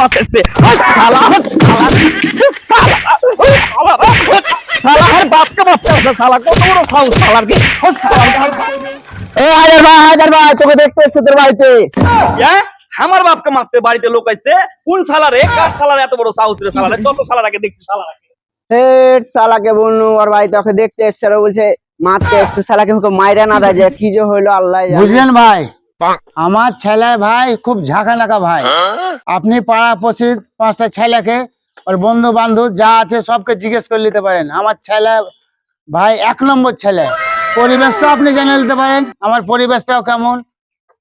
মারতেছে। ওই শালা শালা। শালা ওই শালা ওই শালা আর বাপকে মারতেছে শালা কত বড় সাহস শালার কি? এ হাজার ভাই হাজার ভাই তোকে দেখতে এসছে তোর বাড়িতে। হ্যাঁ আমার বাপকে মারতে বাড়িতে লোক আইছে। কোন শালারে? কার শালার এত বড় সাহস রে শালারে? কত শালারাকে দেখছি শালারাকে। সেট সালাকে বলনু ওর বাড়িতে ওকে দেখতে এসছে আর বলছে মারতে এসছে সালাকে ওকে মাইরা না দেয় যে কি যে হইল আল্লাহ বুঝলেন ভাই? আমার ছেলে ভাই খুব ঝাঁকানাকা ভাই। আপনি পাড়া পশি পাঁচটা ছেলেকে ওর বন্ধু বান্ধব যা আছে সবকে জিজ্ঞেস করে নিতে পারেন। আমার ছেলে ভাই এক নম্বর ছেলে। পরিবেশটা আপনি জেনে নিতে পারেন। আমার পরিবেশটাও কেমন?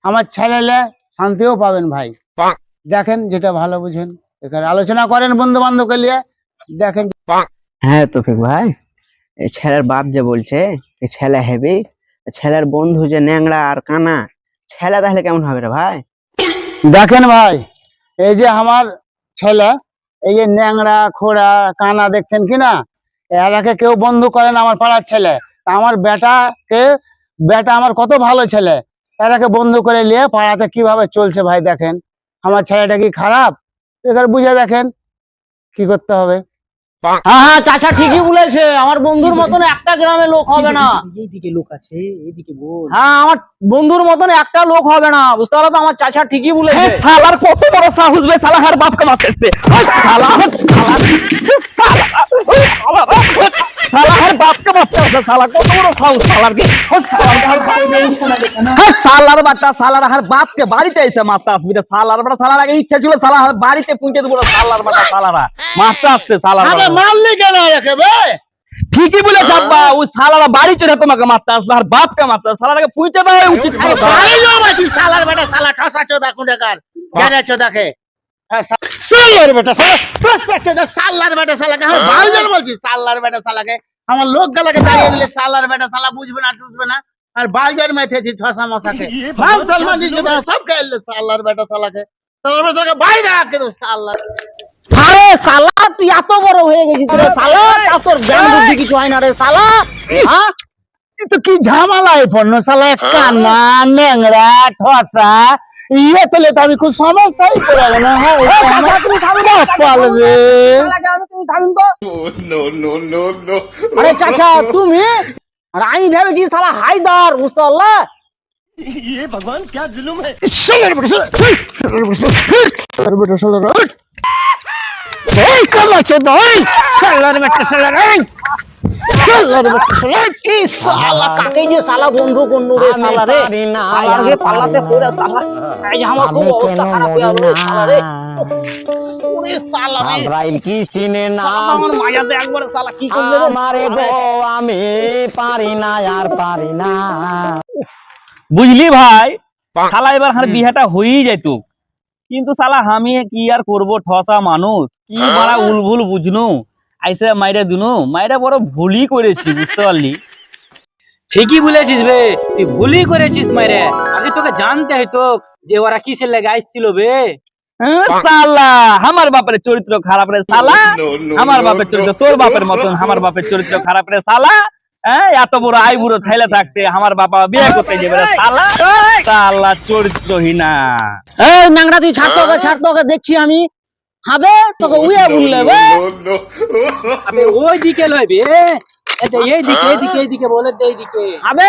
আমার ছেলেলে শান্তিও পাবেন ভাই। দেখেন যেটা ভালো বুঝেন। এখানে আলোচনা করেন বন্ধু বান্ধবকে নিয়ে। দেখেন হ্যাঁ তফিক ভাই। এই ছেলের বাপ যে বলছে এই ছেলে হেবি। ছেলের বন্ধু যে ন্যাংরা আর কানা। ছেলে তাহলে কেমন হবে রে ভাই? দেখেন ভাই, এই যে আমার ছেলে, এই যে ন্যাংরা, খোড়া, কানা দেখছেন কি না? এরাকে কেউ বন্ধু করে না আমার পাড়ার ছেলে। আমার বেটাকে, বেটা আমার কত ভালো ছেলে। এরাকে বন্ধু করে নিয়ে পাড়াতে কীভাবে চলছে ভাই দেখেন। আমার ছেলেটা কি খারাপ? এবার বুঝে দেখেন, কি করতে হবে? হ্যাঁ হ্যাঁ চাচা ঠিকই বলেছে আমার বন্ধুর মতন একটা গ্রামে লোক হবে না এইদিকে লোক আছে এইদিকে বল হ্যাঁ আমার বন্ধুর মতন একটা লোক হবে না বুঝতে পারল তো আমার চাচা ঠিকই বলেছে হ্যাঁ শালার কত বড় সাহস বে শালা শালা শালা শালা ওই হ্যাঁ শালার বাচ্চা শালার আর বাপকে বাড়িতে এসে মারতে আসবি রে বাটা শালার আগে ইচ্ছা ছিল শালা বাড়িতে পৌঁছে দেবো রে বাটা শালারা। মারতে আসছে। মারলি কেন ঠিকই বলে ওই শালারা বাড়ি তোমাকে মারতে আসবে আর বাপকে মারতে শালারাকে পৌঁছে দেওয়া উচিত। সালার বেটা সালা ঠসা চোদা কুঁডেকার জানে চোদাকে সালার বেটা সালা ঠসা চোদা সালার বেটা সালাকে আমি ভালজন বলছি সালার বেটা সালাকে আমার লোক গলাকে দাঁড়িয়ে দিলে সালার বেটা সালা বুঝবে না টুসবে না। আর বালজার মেথেছি ঠসা মশাকে। ভালো সলমান দিচ্ছে তারা সব খেললে সালার বেটা সালাকে। সালার বেটা সালাকে বাইরে রাখে তো সালার আরে সালা তুই এত বড় হয়ে গেছিস রে সালা তোর জ্ঞান বুদ্ধি কিছু হয় না রে সালা হ্যাঁ তো কি ঝামেলায় পড়ল সালা কানা ন্যাংরা ঠসা ইয়ে তোলে তো আমি খুব গেলাম হ্যাঁ রে। শালাকে আমি তুমি আরে চাচা তুমি? আর আমি ভেবেছি সালা হায়দার বুঝতে পারলা? এই কালা এই সালার বেটা সালার এই। কাকে যে সালা বন্ধু করল রে সালা রে আগে পাল্লাতে পড়ে সালা এই আমার খুব অবস্থা খারাপ হয়ে গেল সালা রে ওরে সালা রে আব্রাইল কি সিনে না আমার মায়াতে একবার সালা কি করলে রে আমারে গো আমি পারি না আর পারি না বুঝলি ভাই? শালা এবার হার বিহাটা হয়েই যেত কিন্তু শালা আমি কি আর করব ঠসা মানুষ? কি বড় উলভুল বুঝনু? আইসে মাইরে দুনু মাইরে বড় ভুলই করেছি বুঝতে পারলি? ঠিকই বলেছিস বে তুই ভুলই করেছিস মাইরে। আগে তোকে জানতে হইতো যে ওরা কিসের লেগে আসছিল বে। হ্যাঁ, শালা আমার বাপের চরিত্র খারাপ রে শালা আমার বাপের চরিত্র তোর বাপের মতন আমার বাপের চরিত্র খারাপ রে শালা হ্যাঁ এত বড় আই বুড়ো ছেলে থাকতে আমার বাবা বিয়ে করতে যাবে শালা শালা চরিত্রহীনা। এই নাংরা তুই ছাড় তোকে ছাড় তোকে দেখছি আমি। হবে? তোকে উইয়া বললে বে? আবে ওই দিকে লইবে এটা এই দিকে এই দিকে এই দিকে বলে দে এই দিকে। হবে।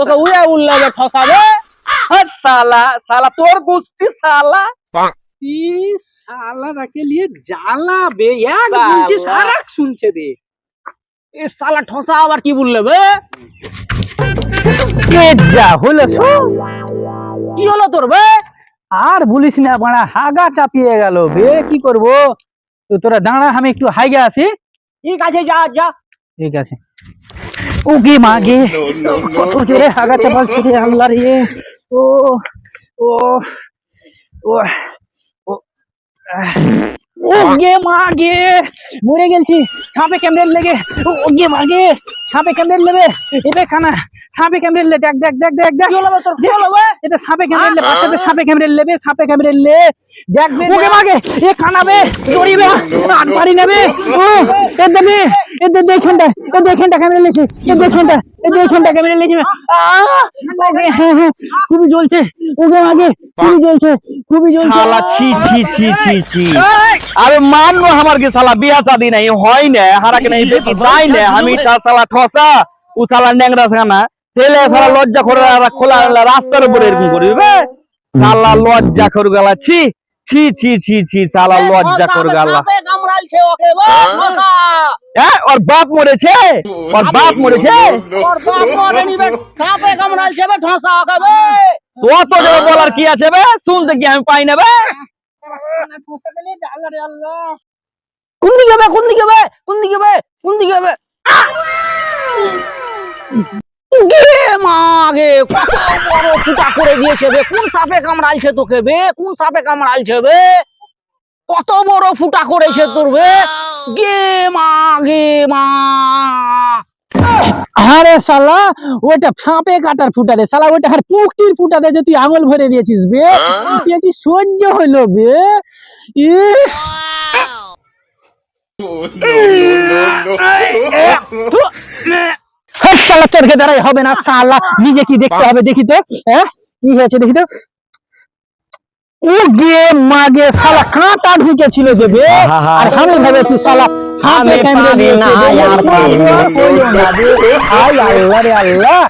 তোকে উইয়া বললে বে ঠসাবে হ্যাঁ, শালা শালা তোর গোষ্ঠী শালা। ইস শালা রাকে লিয়ে জ্বালা বে। এক আর এক শুনছে বে। এ সালা ঠসা আবার কি বললে বে? কে যা হলো কি হলো তোর বে? আর বলিস না বাড়া হাগা চাপিয়ে গেল। বে কি করব? তো তোরা দাঁড়া আমি একটু হাইগে আসি। ঠিক আছে যা যা। ঠিক আছে। ও গে মা কত জোরে হাগা চাপালছে রে আল্লাহ রে। ও ও ও ও আহ, ও গে মা গে মরে গেলছি। সাপে ক্যামেরে লেগে ও ও গে মা গে সাপে ক্যামেরে লেবে এটা খানা সাপে ক্যামেরা দেখ দেখ দেখ দেখ দেখ। এটা সাপে ক্যামেরা সাপে ক্যামেরা লেবে সাপে ক্যামেরা লে। দেখবে ওকে মাগে এ কানাবে দড়িবে আন পাড়ি নেবে এ এ দে এ ক্যামেরা লেছে এ দেখেনটা এ ক্যামেরা লেছে হ্যাঁ, হ্যাঁ, খুবই জ্বলছে। ওকে মাগে খুবই জ্বলছে খুবই জ্বলছে। শালা ছি ছি ছি ছি ছি। আরে আমার কি শালা বিয়া শাদি নাই হয় না হারা কে নাই বেটি তাই না আমি শালা ঠসা ও শালা ন্যাংরা খানা ছেলে শালা লজ্জা করে খোলা রাস্তার উপরে এরকম করবি বে শালা লজ্জা করে গেলা ছি ছি ছি ছি ছি শালা লজ্জা করে গেলা। হ্যাঁ? ওর বাপ মরেছে? ওর বাপ মরেছে? অত জোরে বলার কি আছে বে? শুনতে কি আমি পাই না বে। কোন দিকে বে? কোন দিকে বে? কোন দিকে বে? কোন দিকে মা গে কত বড় ফুটা করে দিয়েছে বে? কোন সাপে কামড়ালছে তোকে বে? কোন সাপে কামড়ালছে বে? কত বড় ফুটা করেছে তোর বে? গে মা গে মা। আরে শালা ওটা সাপে কাটার ফুটা রে। শালা ওটা আর পুকটির ফুটা দে যে তুই আঙুল ভরে দিয়েছিস বে? এ কি সহ্য হইল বে। হাট শালা তোর দ্বারাই হবে না শালা নিজে কি দেখতে হবে দেখি তো হ্যাঁ? কি হয়েছে দেখি তো। ও মাগে শালা কাঁটা ঢুকেছিল যে বে। আর আমি ভেবেছি শালা সাপে আমি না আর পারি না। আর কইও না বে। আয় আল্লাহ রে আল্লাহ।